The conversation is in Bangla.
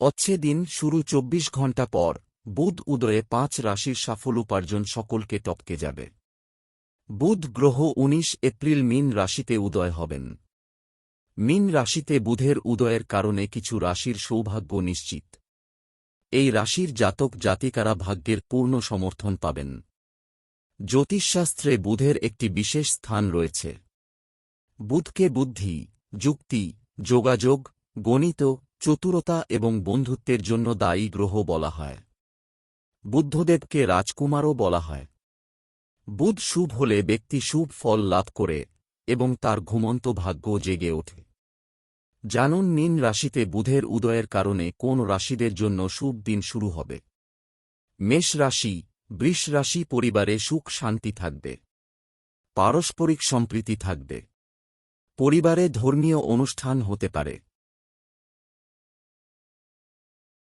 অচ্ছে দিন শুরু চব্বিশ ঘণ্টা পর, বুধ উদয়ে পাঁচ রাশির সাফল উপার্জন সকলকে টপকে যাবে। বুধ গ্রহ উনিশ এপ্রিল মিন রাশিতে উদয় হবেন। মিন রাশিতে বুধের উদয়ের কারণে কিছু রাশির সৌভাগ্য নিশ্চিত। এই রাশির জাতক জাতিকারা ভাগ্যের পূর্ণ সমর্থন পাবেন। জ্যোতিষশাস্ত্রে বুধের একটি বিশেষ স্থান রয়েছে। বুধকে বুদ্ধি, যুক্তি, যোগাযোগ, গণিত চতুরতা এবং বন্ধুত্বের জন্য দায়ী গ্রহ বলা হয়। বুদ্ধদেবকে রাজকুমারও বলা হয়। বুধ শুভ হলে ব্যক্তি শুভ ফল লাভ করে এবং তার ঘুমন্ত ভাগ্য জেগে ওঠে। জানুন নিন রাশিতে বুধের উদয়ের কারণে কোন রাশিদের জন্য শুভ দিন শুরু হবে? মেষ রাশি, বৃষ রাশি পরিবারে সুখ শান্তি থাকবে। পারস্পরিক সম্প্রীতি থাকবে। পরিবারে ধর্মীয় অনুষ্ঠান হতে পারে।